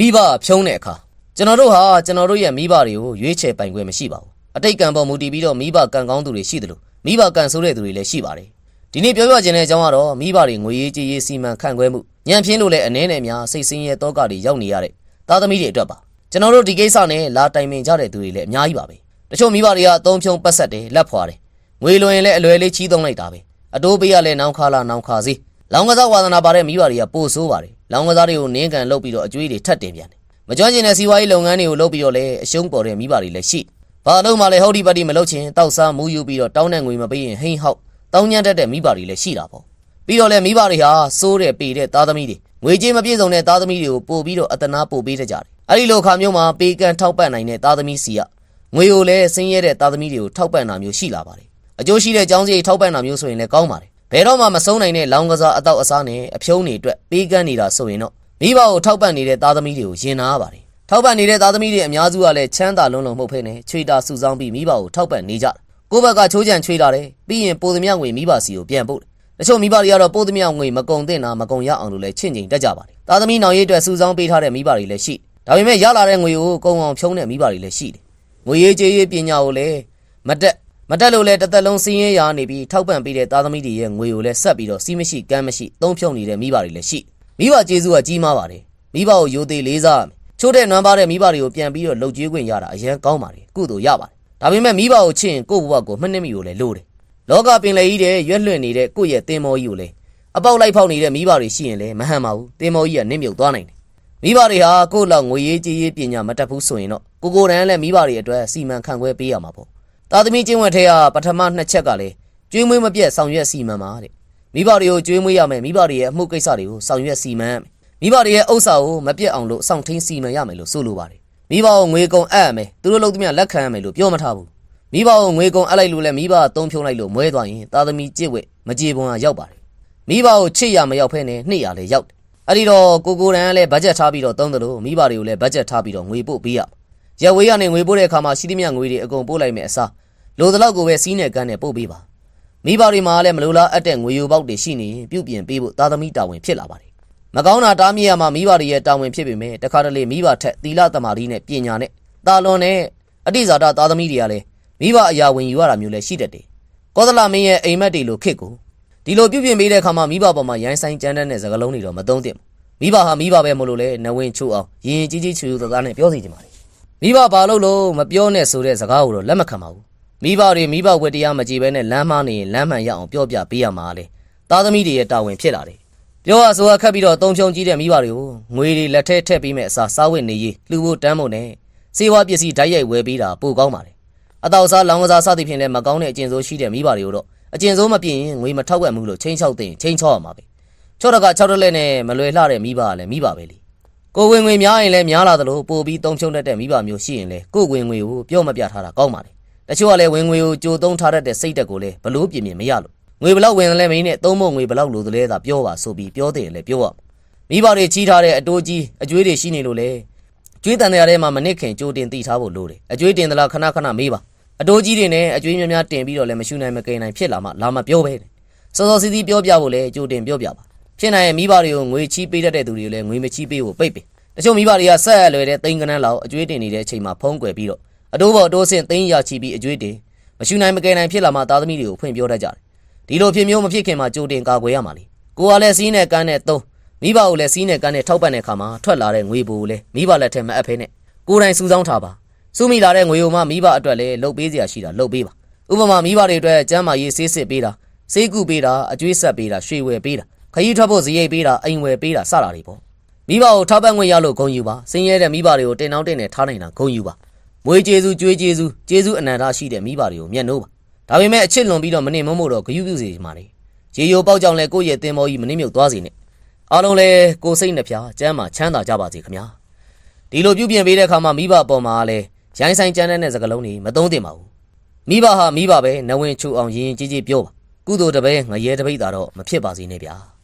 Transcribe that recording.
မိဘဖြုံးတဲ့အခါကျွန်တော်တို့ဟာကျွန်တော်တို့ရဲ့မိဘတွေကိုရွေးချယ်ပိုင်ခွင့်မရှိပါဘူးအတိတ်ကံပေါ်မူတည်ပြီးတော့မိဘကံကောင်းသူတွေရှိတယ်လို့မိဘကံဆိုးတဲ့သူတွေလည်းရှိပါတယ်ဒီနေ့ပြောပြခြင်းတဲ့အကြောင်းကတော့မိဘတွေငွေရေးကြေးရေးစီမံခန့်ခွဲမှုညံပြင်းလို့လည်းအနည်းနဲ့များစိတ်ဆင်းရဲတောကတွေရောက်နေရတဲ့သားသမီးတွေအတွက်ပါကျွန်တော်တို့ဒီကိစ္စနဲ့လာတိုင်ပင်ကြတဲ့သူတွေလည်းအများကြီးပါပဲတချို့မိဘတွေကအသုံးဖြုံပတ်ဆက်တယ်လက်ဖွာတယ်ငွေလွန်ရင်လည်းအလွယ်လေးချီးသုံးလိုက်တာပဲအတိုးပေးရလဲနောင်ခါလာနောင်ခါစီလောင်ကစားဝါသနာပါတဲ့မိဘတွေကပို့ဆိုးပါတယ် လောင်ကစားတွေကိုနင်းကန်လုပ်ပြီးတော့အကျွေးတွေထပ်တင်ပြန်တယ်မကြွန့်ကျင်တဲ့စီးပွားရေးလုပ်ငန်းတွေကိုလုပ်ပြီးတော့လည်းအရှုံးပေါ်တဲ့မိဘတွေလည်းရှိဘာလို့မှလည်းဟောဒီပါတီမလုပ်ချင်တောက်စားမူးယူပြီးတော့တောင်းတဲ့ငွေမပေးရင်ဟိန်းဟောက်တောင်းညံ့တတ်တဲ့မိဘတွေလည်းရှိတာပေါ့ပြီးတော့လည်းမိဘတွေဟာစိုးတဲ့ပေတဲ့သားသမီးတွေငွေကြေးမပြည့်စုံတဲ့သားသမီးတွေကိုပို့ပြီးတော့အတနာပို့ပေးတတ်ကြတယ်အဲ့ဒီလိုအခါမျိုးမှာပေးကမ်းထောက်ပံ့နိုင်တဲ့သားသမီးစီကငွေကိုလည်းဆင်းရဲတဲ့သားသမီးတွေကိုထောက်ပံ့တာမျိုးရှိလာပါတယ်အကျိုးရှိတဲ့ចောင်းစရိတ်ထောက်ပံ့တာမျိုးဆိုရင်လည်းကောင်းပါတယ် ဘယ်တော့မှမဆုံးနိုင်တဲ့လောင်ကစားအတော့အစားနဲ့အဖြုံးတွေအတွက်ပေးကမ်းနေတာဆိုရင်တော့မိဘကိုထောက်ပံ့နေတဲ့သားသမီးတွေကိုယင်နာရပါတယ်ထောက်ပံ့နေတဲ့သားသမီးတွေအများစုကလည်းချမ်းသာလုံးလုံးမဟုတ်ဖ ೇನೆ ချွေတာစုဆောင်းပြီးမိဘကိုထောက်ပံ့နေကြတယ်ကိုယ့်ဘက်ကချိုးချံချွေတာတယ်ပြီးရင်ပိုသမျှငွေမိဘစီကိုပြန်ပို့တယ်တချို့မိဘတွေကတော့ပိုသမျှငွေမကုံတင်တာမကုံရအောင်လို့လည်းချင့်ချိန်တက်ကြပါတယ်သားသမီးနောင်ရေးအတွက်စုဆောင်းပေးထားတဲ့မိဘတွေလည်းရှိဒါပေမဲ့ရလာတဲ့ငွေကိုကုံအောင်ဖြုံးတဲ့မိဘတွေလည်းရှိတယ်ငွေရေးကြေးရေးပညာကိုလည်းမတက် မတက်လို့လဲတစ်သက်လုံးစင်းရဲရာနေပြီးထောက်ပံ့ပေးတဲ့သားသမီးတွေရဲ့ငွေကိုလည်းဆက်ပြီးတော့စီးမရှိကမ်းမရှိသုံးဖြုံနေတဲ့မိဘတွေလည်းရှိမိဘကျေးဇူးကကြီးမားပါတယ်မိဘကိုယိုသေးလေးစားရမယ်ချိုးတဲ့နွမ်းပါတဲ့မိဘတွေကိုပြန်ပြီးတော့လှုပ်ကြွေးခွင့်ရတာအရန်ကောင်းပါတယ်ကုသိုလ်ရပါတယ်ဒါပေမဲ့မိဘကိုချစ်ရင်ကိုယ့်ဘဝကိုမှတ်နှမိကိုလည်းလိုတယ်လောကပင်လေကြီးတဲ့ရွက်လွှင့်နေတဲ့ကိုယ့်ရဲ့တင်မောကြီးကိုလည်းအပေါက်လိုက်ဖောက်နေတဲ့မိဘတွေရှိရင်လည်းမဟန်ပါဘူးတင်မောကြီးကနစ်မြုပ်သွားနိုင်တယ်မိဘတွေဟာကိုယ့်လောက်ငွေရေးကြေးရေးပညာမတတ်ဘူးဆိုရင်တော့ကိုကိုယ်တန်းလည်းမိဘတွေအတွက်စီမံခန့်ခွဲပေးရမှာပေါ့ သားသမီးကျင့်ဝတ်ထဲကပထမနှစ်ချက်ကလည်းကျွေးမွေးမပြတ်ဆောင်ရွက်စီမံပါတဲ့မိဘတွေကိုကျွေးမွေးရမယ်မိဘတွေရဲ့အမှုကိစ္စတွေကိုဆောင်ရွက်စီမံရမယ်မိဘတွေရဲ့ဥစ္စာကိုမပြတ်အောင်လို့စောင့်ထင်းစီမံရမယ်လို့ဆိုလိုပါတယ်မိဘကိုငွေကုန်အပ်ရမယ်သူတို့လုပ်သမျှလက်ခံရမယ်လို့ပြောမထားဘူးမိဘကိုငွေကုန်အပ်လိုက်လို့လည်းမိဘကသုံးဖြုံးလိုက်လို့မွဲသွားရင်သားသမီးကြစ်ဝက်မကြေပွန်အောင်ရောက်ပါတယ်မိဘကိုချစ်ရမရောက်ဖဲနဲ့နှိပ်ရလည်းရောက်တယ်အဲ့ဒီတော့ကိုကိုရန်ကလည်းဘတ်ဂျက်ထားပြီးတော့သုံးတယ်လို့မိဘတွေကိုလည်းဘတ်ဂျက်ထားပြီးတော့ငွေပို့ပေးရရက်ဝေးကနေငွေပို့တဲ့အခါမှာရှိသမျှငွေတွေအကုန်ပို့လိုက်မယ်အစား လိုသလောက်ကိုပဲစီးနဲ့ကန်းနဲ့ပို့ပေးပါမိဘတွေမှာလည်းမလိုလားအပ်တဲ့ငွေယိုပေါက်တွေရှိနေရင်ပြုတ်ပြင်ပေးဖို့သားသမီးတာဝန်ဖြစ်လာပါတယ်မကောင်းတာတားမြစ်ရမှာမိဘတွေရဲ့တာဝန်ဖြစ်ပေမဲ့တခါတလေမိဘထက်သီလသမာဓိနဲ့ပညာနဲ့တာလွန်နဲ့အတိဇာတသားသမီးတွေကလည်းမိဘအရာဝင်ယူရတာမျိုးလည်းရှိတတ်တယ်ကောသလမင်းရဲ့အိမ်မက်တွေလိုခစ်ကိုဒီလိုပြုတ်ပြင်ပေးတဲ့အခါမှာမိဘပေါ်မှာရိုင်းဆိုင်ကြမ်းတဲ့စကားလုံးတွေတော့မသုံးသင့်ဘူးမိဘဟာမိဘပဲမလို့လဲနဝင်းချိုးအောင်ရင်ရင်ကြီးကြီးချူချူသားသားနဲ့ပြောစီချင်ပါတယ်မိဘဘာလို့လို့မပြောနဲ့ဆိုတဲ့စကားကိုတော့လက်မခံပါဘူး မိဘတွေမိဘဝတ္တရားမကြည့်ဘဲနဲ့လမ်းမနေရင်လမ်းမှန်ရအောင်ပြောပြပေးရမှာလေသားသမီးတွေရဲ့တာဝန်ဖြစ်လာတယ်ပြောရဆိုရခက်ပြီးတော့တုံဖြုံကြီးတဲ့မိဘတွေကိုငွေတွေလက်ထဲထည့်ပြီးမဲ့အစားစားဝတ်နေရေးလှူဖို့တန်းဖို့နဲ့စေဝါပစ္စည်းဓာတ်ရိုက်ဝယ်ပေးတာပိုကောင်းပါတယ်အတောက်စားလောင်းကစားစသဖြင့်လည်းမကောင်းတဲ့အကျင့်ဆိုးရှိတဲ့မိဘတွေကိုတော့အကျင့်ဆိုးမပြင်းရင်ငွေမထောက်ပံ့ဘူးလို့ချင်းချောက်တဲ့ချင်းချောက်ရမှာပဲချော့တက6တက်လက်နဲ့မလွယ်လှတဲ့မိဘကလည်းမိဘပဲလေကိုဝင်ငွေများရင်လည်းများလာသလိုပို့ပြီးတုံဖြုံတတ်တဲ့မိဘမျိုးရှိရင်လည်းကိုဝင်ငွေကိုပြောမပြထားတာကောင်းပါလေ တချို့ကလည်းဝင်ငွေကိုကြိုသုံးထားတတ်တဲ့စိတ်တက်ကိုလည်းဘလို့ပြင်ပြင်မရလို့ငွေဘလောက်ဝင်လဲမင်းနဲ့သုံးဖို့ငွေဘလောက်လိုသလဲသာပြောပါဆိုပြီးပြောတဲ့ရင်လည်းပြောရမိဘတွေကြီးထားတဲ့အတိုးကြီးအကျွေးတွေရှိနေလို့လေကျွေးတန်တဲ့ထဲမှာမနစ်ခင်ကြိုတင်တီထားဖို့လိုတယ်အကျွေးတင်သလားခဏခဏမေးပါအတိုးကြီးတွေနဲ့အကျွေးများများတင်ပြီးတော့လည်းမရှူနိုင်မကိန်နိုင်ဖြစ်လာမှလာမပြောပဲစောစောစီးစီးပြောပြဖို့လည်းကြိုတင်ပြောပြပါဖြစ်နိုင်ရင်မိဘတွေကိုငွေချီးပေးတတ်တဲ့သူတွေကိုလည်းငွေမချီးပေးဖို့ပိတ်ပင်တချို့မိဘတွေကဆက်ရလွယ်တဲ့သိန်းကနန်းလောက်အကျွေးတင်နေတဲ့အချိန်မှာဖုံးကွယ်ပြီးတော့ အတိုးပေါ်အတိုးဆင့်သိန်းရချီပြီးအကျွေးတင်မရှူနိုင်မကယ်နိုင်ဖြစ်လာမှသားသမီးတွေကိုဖွင့်ပြောတတ်ကြတယ်ဒီလိုဖြစ်မျိုးမဖြစ်ခင်မှာကြိုတင်ကာကွယ်ရမှာလေကိုကလည်းစီးနဲ့ကန်းနဲ့သုံးမိဘကိုလည်းစီးနဲ့ကန်းနဲ့ထောက်ပံ့တဲ့အခါမှာထွက်လာတဲ့ငွေပိုကိုလည်းမိဘလက်ထက်မအပ်ဖဲနဲ့ကိုယ်တိုင်စုဆောင်းထားပါစုမိလာတဲ့ငွေကိုမှမိဘအတွက်လည်းလှုပ်ပေးစရာရှိတာလှုပ်ပေးပါဥပမာမိဘတွေအတွက်ကျမ်းမာရေးဆေးစစ်ပေးတာဆေးကုပေးတာအကျွေးဆက်ပေးတာရွှေဝယ်ပေးတာခရီးထွက်ဖို့ဇရိတ်ပေးတာအိမ်ဝယ်ပေးတာစတာတွေပေါ့မိဘကိုထောက်ပံ့ခွင့်ရလို့ဂုဏ်ယူပါဆင်းရဲတဲ့မိဘတွေကိုတင်နှောင်းတင်နေထားနိုင်တာဂုဏ်ယူပါ မွေးကျေးဇူးကြွေးကျေးဇူးကျေးဇူးအနန္တရှိတဲ့မိဘတွေကိုမျက်နှိုးပါဒါပေမဲ့အချစ်လွန်ပြီးတော့မနှိမ်မမို့တော့ဂယုပြုစေချင်ပါလေရေယိုပေါက်ကြောင်လဲကိုယ့်ရဲ့တင်မောကြီးမနှိမ့်မြုပ်သွားစေနဲ့အားလုံးလဲကိုယ်စိတ်နှဖျားကျမ်းမာချမ်းသာကြပါစေခင်ဗျာဒီလိုပြုပြင်ပေးတဲ့အခါမှာမိဘအပေါ်မှာလဲရိုင်းဆိုင်ကြမ်းတဲ့စကားလုံးတွေမသုံးသင့်ပါဘူးမိဘဟာမိဘပဲနဝင်ချူအောင်ရင်ရင်ကြီးကြီးပြောပါကုသိုလ်တပည့်ငရဲတပိတ်တာတော့မဖြစ်ပါစေနဲ့ဗျာ